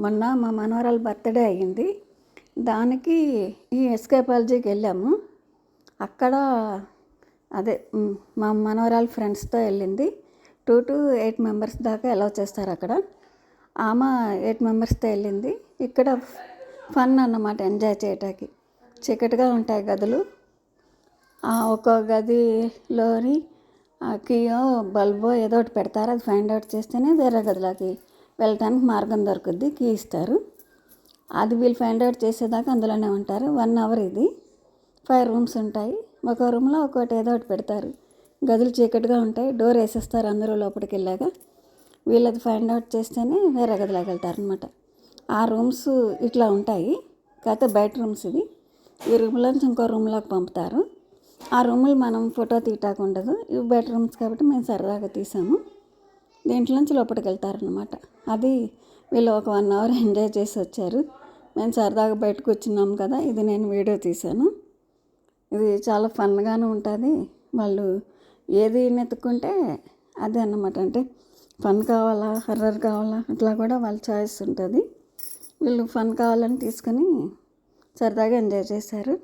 మొన్న మా మనవరాల బర్త్డే అయ్యింది. దానికి ఈ ఎస్కేపాలజీకి వెళ్ళాము. అక్కడ అదే మా మనవరాల ఫ్రెండ్స్తో వెళ్ళింది. టూ టు ఎయిట్ మెంబర్స్ దాకా అలౌ చేస్తారు అక్కడ. ఆమె ఎయిట్ మెంబర్స్తో వెళ్ళింది. ఇక్కడ ఫన్ అన్నమాట ఎంజాయ్ చేయటానికి. చీకటిగా ఉంటాయి గదులు. ఆ ఒక్కో గదిలోని ఆ కీయో బల్బో ఏదో ఒకటి పెడతారు. అది ఫైండ్ అవుట్ చేస్తేనే వేరే గదిలోకి వెళ్ళటానికి మార్గం దొరుకుద్ది కీ ఇస్తారు అది వీళ్ళు ఫైండ్ అవుట్ చేసేదాకా అందులోనే ఉంటారు. వన్ అవర్ ఇది. ఫైవ్ రూమ్స్ ఉంటాయి. ఒక రూమ్లో ఒక్కోటి ఏదో ఒకటి పెడతారు. గదులు చీకటిగా ఉంటాయి. డోర్ వేసేస్తారు అందరూ లోపలికి వెళ్ళాక. వీళ్ళది ఫైండ్ అవుట్ చేస్తేనే వేరే గదిలోకి వెళ్తారనమాట ఆ రూమ్స్ ఇట్లా ఉంటాయి. కాకపోతే బయట రూమ్స్ ఇవి. ఈ రూమ్లోంచి ఇంకో రూమ్లోకి పంపుతారు. ఆ రూములు మనం ఫోటో తీయటానికి ఉండదు. ఇవి బయట రూమ్స్ కాబట్టి మేము సరదాగా తీసాము. దీంట్లోంచి లోపలికి వెళ్తారనమాట అది వీళ్ళు ఒక వన్ అవర్ ఎంజాయ్ చేసి వచ్చారు. మేము సరదాగా బయటకు వచ్చినాం కదా ఇది నేను వీడియో తీశాను. ఇది చాలా ఫన్గానే ఉంటుంది. వాళ్ళు ఏది నెత్తుకుంటే అదే అన్నమాట. అంటే ఫన్ కావాలా హర్రర్ కావాలా అట్లా కూడా వాళ్ళ చాయిస్ ఉంటుంది. వీళ్ళు ఫన్ కావాలని తీసుకొని సరదాగా ఎంజాయ్ చేశారు.